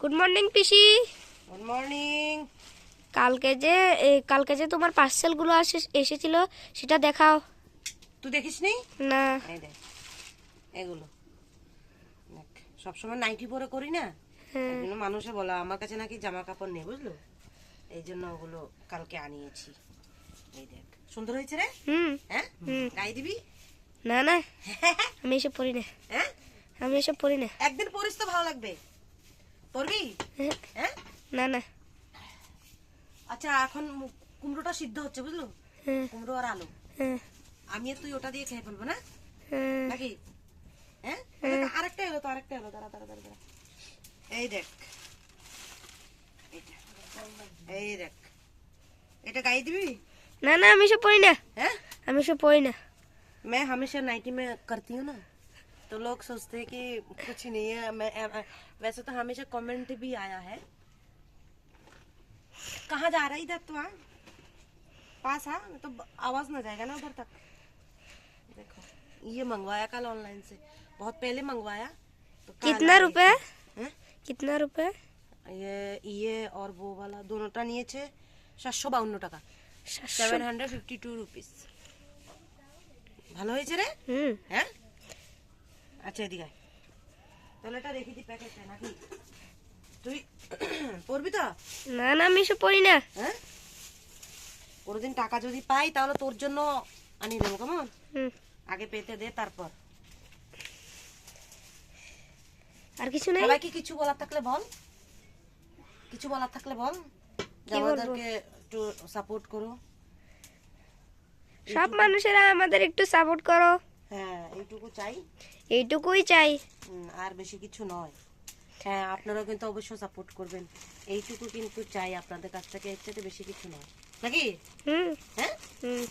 Good morning পিসি। Good morning কালকে যে কালকে যে তোমার পার্সেলগুলো আসে এসেছিল সেটা দেখাও। তুই দেখিস নি। না দেখ এগুলো। সবসময় নাইটি পরে করি না? হ্যাঁ। মানুষে বলা আমার কাছে নাকি জামা কাপড় নেই বুঝলো? এই জন্য ওগুলো কালকে আনিয়েছি। এই দেখ সুন্দর হয়েছে রে? হুম। হ্যাঁ। গায়ে দিবি? না না। আমি এসে পড়ি না। হ্যাঁ? আমি এসব পড়ি না একদিন পরিস তো ভালো লাগবে পরবি হ্যাঁ, হ্যাঁ না না আচ্ছা এখন মু- কুমড়োটা সিদ্ধ হচ্ছে বুঝলো হ্যাঁ, কুমড়ো আর আলু হ্যাঁ, আমি আর তুই ওটা দিয়ে খেয়ে ফেলবো না হ্যাঁ। নাকি হ্যাঁ দেখ, আরেকটা এলো তো আরেকটা এলো দাঁড়া দাঁড়া দাঁড়া দাঁড়া। এই দেখ এইটা। এই দেখ এটা গায়ে দিবি না না আমি এসব পড়ি না हैं আমি এসব পড়ি না मैं हमेशा नाइटी में करती हूँ ना तो लोग सोचते हैं कि कुछ नहीं है मैं वैसे तो हमेशा कमेंट भी आया है। कहा जा रहा है इधर हाँ? हाँ? तो आ पास आ तो आवाज़ ना जाएगा ना उधर तक। देखो ये मंगवाया कल ऑनलाइन से। बहुत पहले मंगवाया तो कितना रुपए? कितना रुपए? ये ये और वो वाला दोनों टा नहीं है दोनोंটা নিয়েছে 752 টাকা 752 রুপিস ভালো হয়েছে রে হুম হ্যাঁ আচ্ছা এদিকে আয়। তাহলে এটা রেখে দি প্যাকেটে নাকি? তুই পড়বি তো? না না আমি পড়ি না। হ্যাঁ? কোনোদিন টাকা যদি পাই তাহলে তোর জন্য আনিয়ে দেবো কেমন? আগে পেতে দে তারপর। আর কিছু নেই? সবাইকে কিছু বলার থাকলে বল। কিছু বলার থাকলে বল। আমাদেরকে একটু সাপোর্ট করো। সব মানুষেরা আমাদের একটু সাপোর্ট করো। হ্যাঁ এইটুকু চাই। এইটুকুই চাই। আর বেশি কিছু নয়। হ্যাঁ আপনারাও কিন্তু অবশ্যই সাপোর্ট করবেন। এইটুকু কিন্তু চাই আপনাদের কাছ থেকে এর চাইতে বেশি কিছু নয়। নাকি? হুম। হ্যাঁ? হুম।